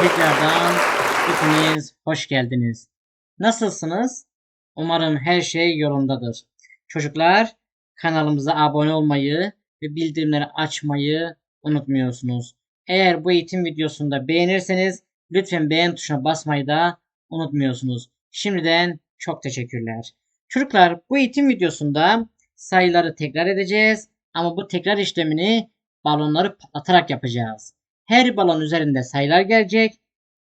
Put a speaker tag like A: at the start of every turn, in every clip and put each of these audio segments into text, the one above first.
A: tekrardan hepiniz hoş geldiniz. Nasılsınız? Umarım her şey yolundadır. Çocuklar kanalımıza abone olmayı ve bildirimleri açmayı unutmuyorsunuz. Eğer bu eğitim videosunda beğenirseniz lütfen beğen tuşuna basmayı da unutmuyorsunuz. Şimdiden çok teşekkürler. Çocuklar bu eğitim videosunda sayıları tekrar edeceğiz ama bu tekrar işlemini balonları patlatarak yapacağız. Her balon üzerinde sayılar gelecek.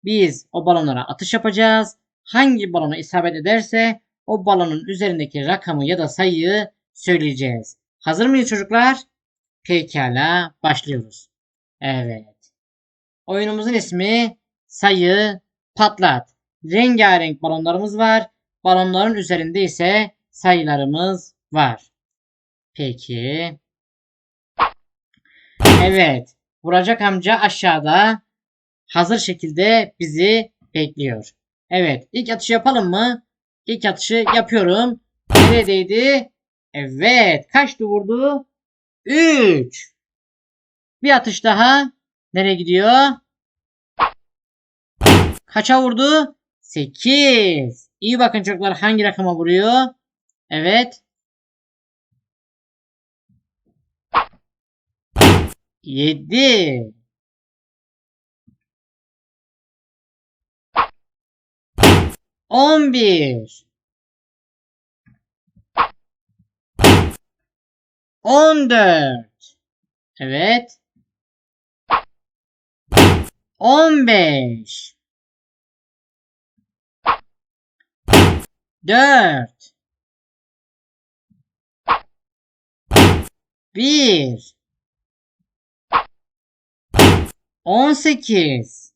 A: Biz o balonlara atış yapacağız. Hangi balona isabet ederse o balonun üzerindeki rakamı ya da sayıyı söyleyeceğiz. Hazır mıyız çocuklar? Pekala başlıyoruz. Evet. Oyunumuzun ismi sayı patlat. Rengarenk balonlarımız var. Balonların üzerinde ise sayılarımız var. Peki. Evet. Vuracak amca aşağıda hazır şekilde bizi bekliyor. Evet. ilk atışı yapalım mı? İlk atışı yapıyorum. Neredeydi? Evet. Kaçtı vurdu? 3. Bir atış daha. Nereye gidiyor? Kaça vurdu? 8. İyi bakın çocuklar hangi rakama vuruyor? Evet. 7. On bir. On dört. Evet. On beş. Dört. Bir. On sekiz.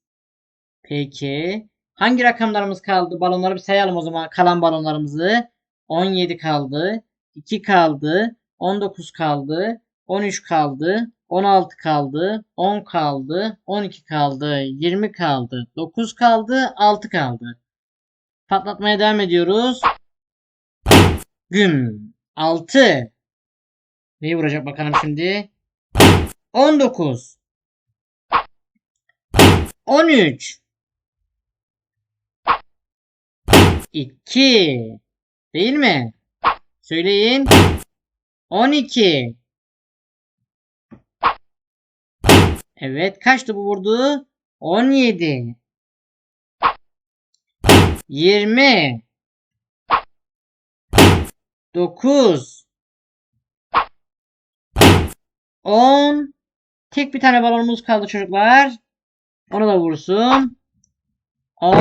A: Peki. Hangi rakamlarımız kaldı? Balonları bir sayalım o zaman. Kalan balonlarımızı. 17 kaldı. 2 kaldı. 19 kaldı. 13 kaldı. 16 kaldı. 10 kaldı. 12 kaldı. 20 kaldı. 9 kaldı. 6 kaldı. Patlatmaya devam ediyoruz. Güm. 6. Neyi vuracak bakalım şimdi? 19. 13. 2. Değil mi? Söyleyin. 12. Evet kaçtı bu vurdu? 17. 20. 9. 10. Tek bir tane balonumuz kaldı çocuklar. Onu da vursun. 16.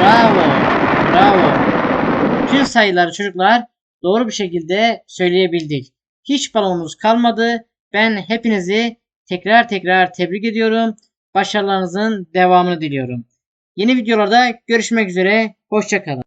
A: Bravo. Bravo. Bütün sayıları çocuklar doğru bir şekilde söyleyebildik. Hiç balonumuz kalmadı. Ben hepinizi tekrar tekrar tebrik ediyorum. Başarılarınızın devamını diliyorum. Yeni videolarda görüşmek üzere. Hoşçakalın.